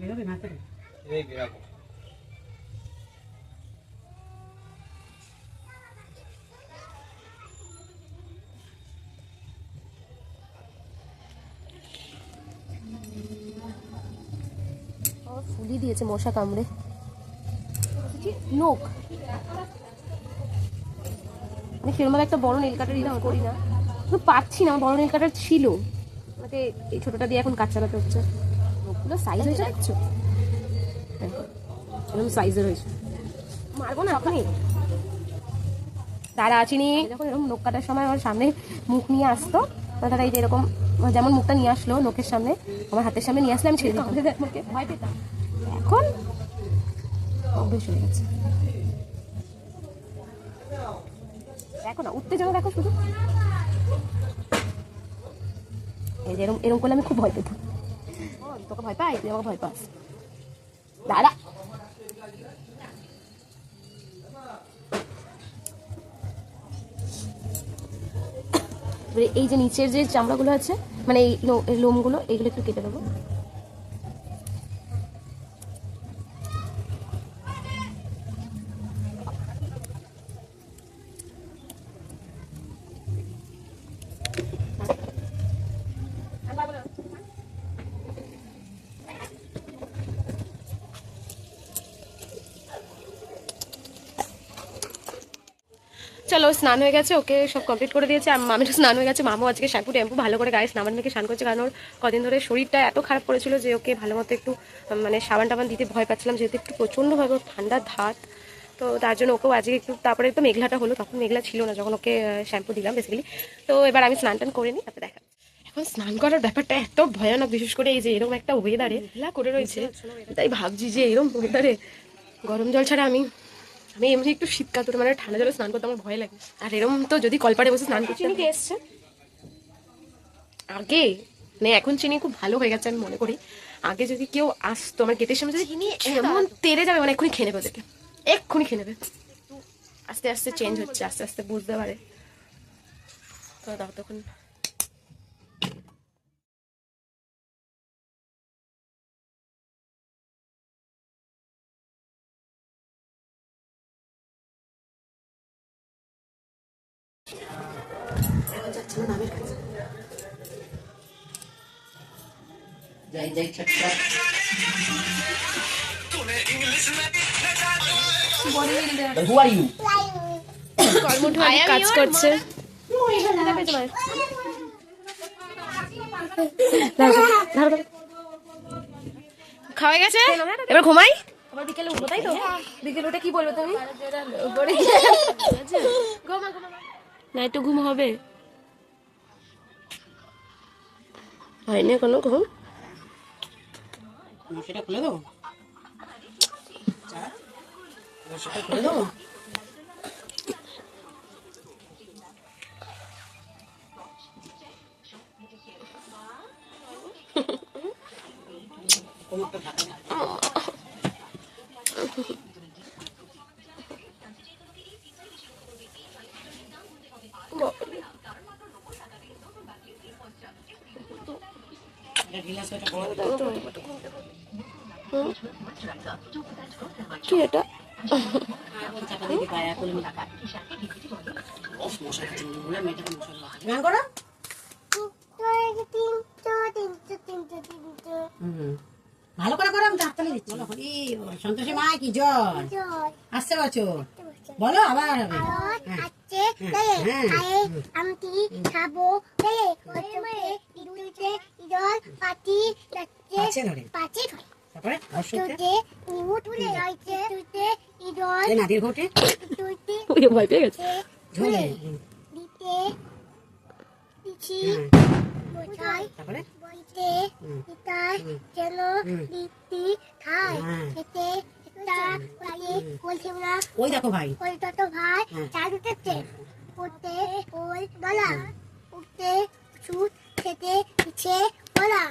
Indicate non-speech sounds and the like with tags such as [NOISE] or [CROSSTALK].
বেরোবে না করে এই বেরাবো ফুলি দিয়েছে মশা কামড়ে। নোক আমি সেরকম একটা বড় নেল কাটার ইউজ করি না। পাচ্ছি না আমার বড় নেল কাটার ছিল। আমাকে এই ছোটটা দিয়ে এখন কাজ চালাতে হচ্ছে। নোকগুলো সাইজ হয়েছে দেখছ? এরকম সাইজের হয়েছে। মারবো না এখনই তারা আছিনি যখন এরকম নোক কাটার সময় আমার সামনে মুখ নিয়ে আসতো। তারা এই যে এরকম যেমন মুখটা নিয়ে আসলো নোকের সামনে আমার হাতের সামনে নিয়ে আসলে আমি ছেড়ে দিতাম। ভয় পেতাম। এখন অভ্যেস হয়ে গেছে। দেখো না উত্তেজনা দেখো শুধু। এই যে এরকম এরকম করলে আমি খুব ভয় পেতাম। [COUGHS] এই যে নিচের যে চামড়াগুলো আছে মানে এই লোমগুলো এগুলো একটু কেটে দেবো। চলো স্নান হয়ে গেছে ওকে সব কমপ্লিট করে দিয়েছে। আর মামিরও স্নান হয়ে গেছে মামু আজকে শ্যাম্পু ট্যাম্পু ভালো করে গায়ে স্নান মেখে স্নান করছে কারণ ওর কদিন ধরে শরীরটা এত খারাপ করেছিল যে ওকে ভালো মতো একটু মানে সাবান টাবান দিতে ভয় পাচ্ছিলাম যেহেতু একটু প্রচণ্ডভাবে ওর ঠান্ডার ধাত। তো তার জন্য ওকেও আজকে একটু তারপরে একটু মেঘলাটা হলো তখন মেঘলা ছিল না যখন ওকে শ্যাম্পু দিলাম বেসিক্যালি তো এবার আমি স্নান টান করে নিই তারপরে দেখা এখন স্নান করার ব্যাপারটা এত ভয়ানক বিশেষ করে এই যে এরকম একটা ওয়েদারে মেঘলা করে রয়েছে। তাই ভাবছি যে এরকম ওয়েদারে গরম জল ছাড়া আমি আমি এমনি একটু শীতকাল কাতুরে মানে ঠান্ডা জলে স্নান করতে আমার ভয় লাগে। আর এরকম তো যদি কলপাড়ে বসে স্নান করছি চিনি এসছে? আগে মানে এখন চিনি খুব ভালো হয়ে গেছে আমি মনে করি। আগে যদি কেউ আসতো আমার গেটের সামনে যদি চিনি এমন তেরে যাবে মানে এক্ষুনি খেয়ে নেবে ওদেরকে। এক্ষুনি খেয়ে নেবে। আস্তে আস্তে চেঞ্জ হচ্ছে আস্তে আস্তে বুঝতে পারে। তো দাও তখন। যাই যাই ছটছট হু আর ইউ কর্মঠ কাজ করছে খাওয়া গেছে? এবার ঘুমাই? আবার বিকেলে উঠবো তাই তো? বিকেলে উঠে কি বলবে তুমি? ঘুমা ঘুমা। না একটু ঘুম হবে? হয়নি এখনও ঘুম। সেটা খুলে দেবো? সেটা খুলে দেবো? কোমরটা ঢাকা না। এটা ঢিলা সেটা করে দেবো। কি এটা চাকা দিকে পায়া করে নি। উফ, মশা কামড়ে বলে মেয়েটাকে মশা কামড়ে। গান করো হুম। ভালো করে করো আমি হাততালি দিচ্ছি। বলো হরি সন্তোষী মা কি জয় আসছে বছর। বলো আবার হবে। হ্যাঁ, হ্যাঁ। আমটি খাব? পাটি যাচ্ছে পাচ্ছে ধরে। পাচে ধরে। তারপরে অশ্বতে নিমু তুলে যাইছে তুতে ইদল এই নাদির ঘটে তুতে ওই ভয় পেয়ে গেছে। ঝোলে দিতে দিছি। বোঝাই। তারপরে? বইতে ইতাই যেন। দিতি খাই। হ্যাঁ। খেতে বলছে না। ওই দেখো ভাই। তো ভাই। চাল উঠেছে। উঠতে ওই বলা উঠতে খেতে পিছে বলা